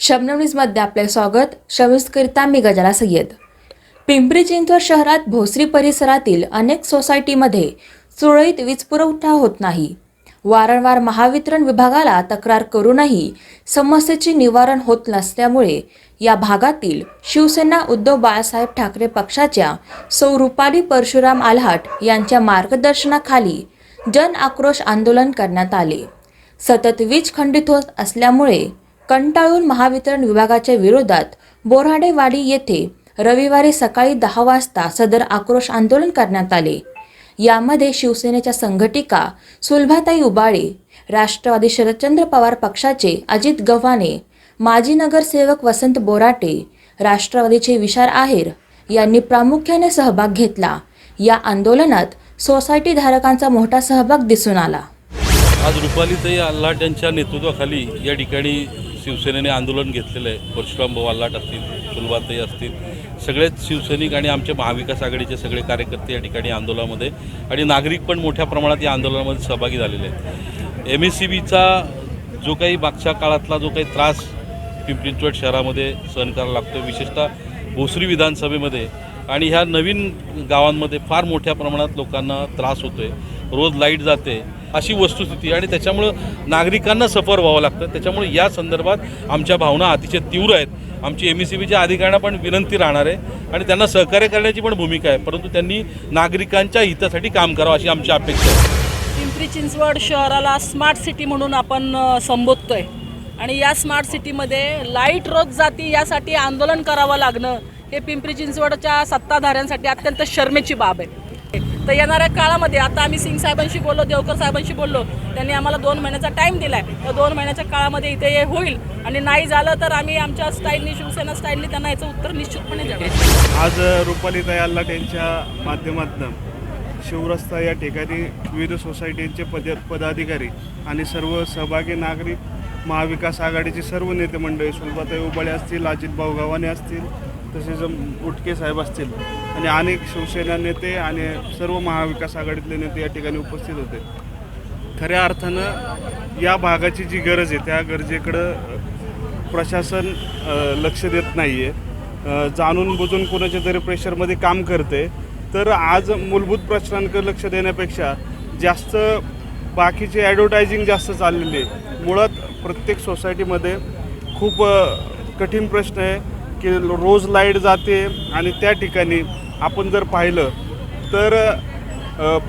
शबनम न्यूजमध्ये आपले स्वागत. शमीजकरिता मी गजाला सय्यद. पिंपरी चिंचवड शहरात भोसरी परिसरातील अनेक सोसायटीमध्ये सुरळीत वीज पुरवठा होत नाही. वारंवार महावितरण विभागाला तक्रार करूनही समस्येचे निवारण होत नसल्यामुळे या भागातील शिवसेना उद्धव बाळासाहेब ठाकरे पक्षाच्या सौ रुपाली परशुराम आल्हाट यांच्या मार्गदर्शनाखाली जन आक्रोश आंदोलन करण्यात आले. सतत वीज खंडित होत असल्यामुळे कंटाळून महावितरण विभागाच्या विरोधात बोराडेवाडी येथे रविवारी सकाळी दहा वाजता सदर आक्रोश आंदोलन करण्यात आले. यामध्ये शिवसेनेच्या संघटिका सुलभाताई उबाळे राष्ट्रवादी शरदचंद्र पवार पक्षाचे अजित गव्हाणे माजी नगरसेवक वसंत बोराटे राष्ट्रवादीचे विशाल आहेर यांनी प्रामुख्याने सहभाग घेतला. या आंदोलनात सोसायटी धारकांचा मोठा सहभाग दिसून आला. आज रुपालीताई आल्हाट यांच्या नेतृत्वाखाली या ठिकाणी शिवसेनेने आंदोलन घेतलेलं आहे. परशुराम भाऊ असतील सुलभाताई असतील सगळेच शिवसैनिक आणि आमचे महाविकास आघाडीचे सगळे कार्यकर्ते या ठिकाणी आंदोलनामध्ये आणि नागरिक पण मोठ्या प्रमाणात या आंदोलनामध्ये सहभागी झालेले आहेत. एम एस सी बीचा जो काही मागच्या काळातला जो काही त्रास पिंपरी शहरामध्ये सहन करायला लागतो विशेषतः भोसरी विधानसभेमध्ये आणि ह्या नवीन गावांमध्ये फार मोठ्या प्रमाणात लोकांना त्रास होतो आहे रोज लाइट जाते अशी वस्तुस्थिती आणि त्याच्यामुळं नागरिकांना सफर व्हावं लागतं. त्याच्यामुळे या संदर्भात आमच्या भावना अतिशय तीव्र आहेत. आमची एम ई सी बीच्या अधिकाऱ्यांना पण विनंती राहणार आहे. आणि त्यांना सहकार्य करण्याची पण भूमिका आहे. परंतु त्यांनी नागरिकांच्या हितासाठी काम करावं अशी आमची अपेक्षा आहे. पिंपरी चिंचवड शहराला स्मार्ट सिटी म्हणून आपण संबोधतोय. आणि या स्मार्ट सिटीमध्ये लाइट रोज जाती यासाठी आंदोलन करावं लागणं हे पिंपरी चिंचवडच्या सत्ताधाऱ्यांसाठी अत्यंत शर्मेची बाब आहे. तर येणाऱ्या काळामध्ये आता आम्ही सिंग साहेबांशी बोललो देवकर साहेबांशी बोललो त्यांनी आम्हाला दोन महिन्याचा टाईम दिला आहे तर दोन महिन्याच्या काळामध्ये इथे हे होईल. आणि नाही झालं तर आम्ही आमच्या स्टाईलनी शिवसेना स्टाईलनी त्यांना याचं उत्तर निश्चितपणे देणार आज रुपाली आल्लाट यांच्या माध्यमातून शिवरस्ता या ठिकाणी विविध सोसायटींचे पद पदाधिकारी आणि सर्व सहभागी नागरिक महाविकास आघाडीचे सर्व नेते मंडळी सुलभाताई उबाळे असतील अजितभाऊ गव्हाणे असतील तसेच उटके साहेब असतील आणि अनेक शिवसेना नेते आणि सर्व महाविकास आघाडीतले नेते या ठिकाणी उपस्थित होते. खऱ्या अर्थानं या भागाची जी गरज आहे त्या गरजेकडं प्रशासन लक्ष देत नाही आहे जाणून बुजून कुणाच्या तरी प्रेशरमध्ये काम करते तर आज मूलभूत प्रश्नांकडे लक्ष देण्यापेक्षा जास्त बाकीचे ॲडव्हर्टायझिंग जास्त चाललेली आहे मुळात प्रत्येक सोसायटीमध्ये खूप कठीण प्रश्न आहे. की रोज लाइट जाते आणि त्या ठिकाणी आपण जर पाहिलं तर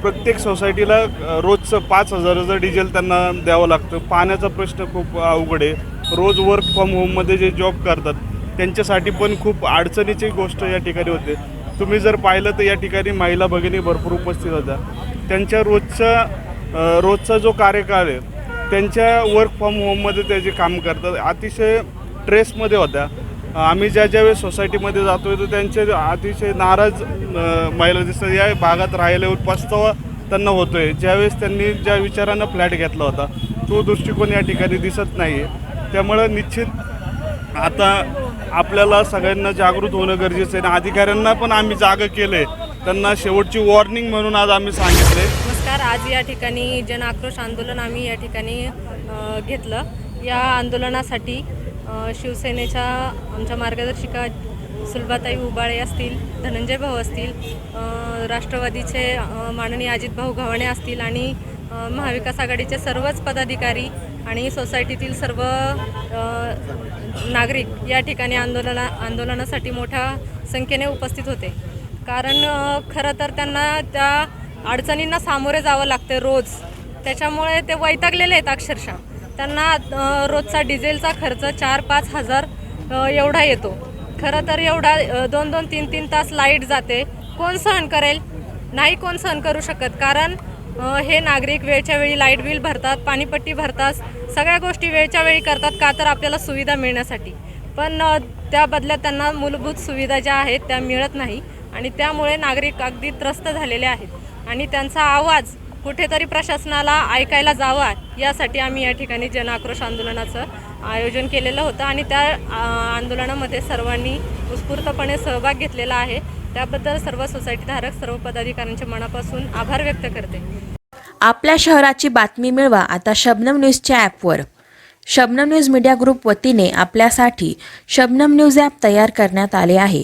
प्रत्येक सोसायटीला रोजचं पाच हजाराचं डिझेल त्यांना द्यावं लागतं. पाण्याचा प्रश्न खूप अवघड आहे. रोज वर्क फ्रॉम होममध्ये जे जॉब करतात त्यांच्यासाठी पण खूप अडचणीची गोष्ट या ठिकाणी होते. तुम्ही जर पाहिलं तर या ठिकाणी महिला भगिनी भरपूर उपस्थित होत्या. त्यांच्या रोजचा रोजचा जो कार्यकाळ आहे त्यांच्या वर्क फ्रॉम होममध्ये ते जे काम करतात अतिशय ट्रेसमध्ये होत्या. आम्ही ज्या ज्या वेळेस सोसायटीमध्ये जातोय तर त्यांचे अतिशय नाराज महिला दिसतात. या भागात राहिल्यावर पस्तावा त्यांना होतोय. ज्यावेळेस त्यांनी ज्या विचारानं फ्लॅट घेतला होता तो दृष्टिकोन या ठिकाणी दिसत नाही आहे त्यामुळं निश्चित आता आपल्याला सगळ्यांना जागृत होणं गरजेचं आहे. आणि अधिकाऱ्यांना पण आम्ही जागं केलं आहे त्यांना शेवटची वॉर्निंग म्हणून आज आम्ही सांगितलं आहे नमस्कार. आज या ठिकाणी जन आक्रोश आंदोलन आम्ही या ठिकाणी घेतलं. या आंदोलनासाठी शिवसेनेच्या आमच्या मार्गदर्शिका सुलभाताई उबाळे असतील धनंजय भाऊ असतील राष्ट्रवादीचे अ, माननीय अजितभाऊ गव्हाणे असतील आणि महाविकास आघाडीचे सर्वच पदाधिकारी आणि सोसायटीतील सर्व नागरिक या ठिकाणी आंदोलना आंदोलनासाठी मोठ्या संख्येने उपस्थित होते. कारण खरं तर त्यांना त्या अडचणींना सामोरे जावं लागते रोज. त्याच्यामुळे ते वैतागलेले आहेत अक्षरशः. त्यांना रोजचा डिझेलचा खर्च चार पाच हजार एवढा येतो. खरं तर एवढा दोन दोन तीन तीन तास लाइट जाते. कोण सहन करेल? नाही कोण सहन करू शकत. कारण हे नागरिक वेळच्या वेळी लाइट बिल भरतात पाणीपट्टी भरतात सगळ्या गोष्टी वेळच्या वेळी करतात का तर आपल्याला सुविधा मिळण्यासाठी. पण त्या बदल्यात त्यांना मूलभूत सुविधा ज्या आहेत त्या मिळत नाही. आणि त्यामुळे नागरिक अगदी त्रस्त झालेले आहेत. आणि त्यांचा आवाज कुठेतरी प्रशासनाला ऐकायला जावा यासाठी आम्ही या ठिकाणी जन आक्रोश आंदोलनाचं आयोजन केलेलं होतं आणि त्या आंदोलनामध्ये सर्वांनी उत्स्फूर्तपणे सहभाग घेतलेला आहे. त्याबद्दल सर्व सोसायटीधारक सर्व पदाधिकाऱ्यांच्या मनापासून आभार व्यक्त करते. आपल्या शहराची बातमी मिळवा आता शबनम न्यूजच्या ॲपवर. शबनम न्यूज मीडिया ग्रुप वतीने आपल्यासाठी शबनम न्यूज ॲप तयार करण्यात आले आहे.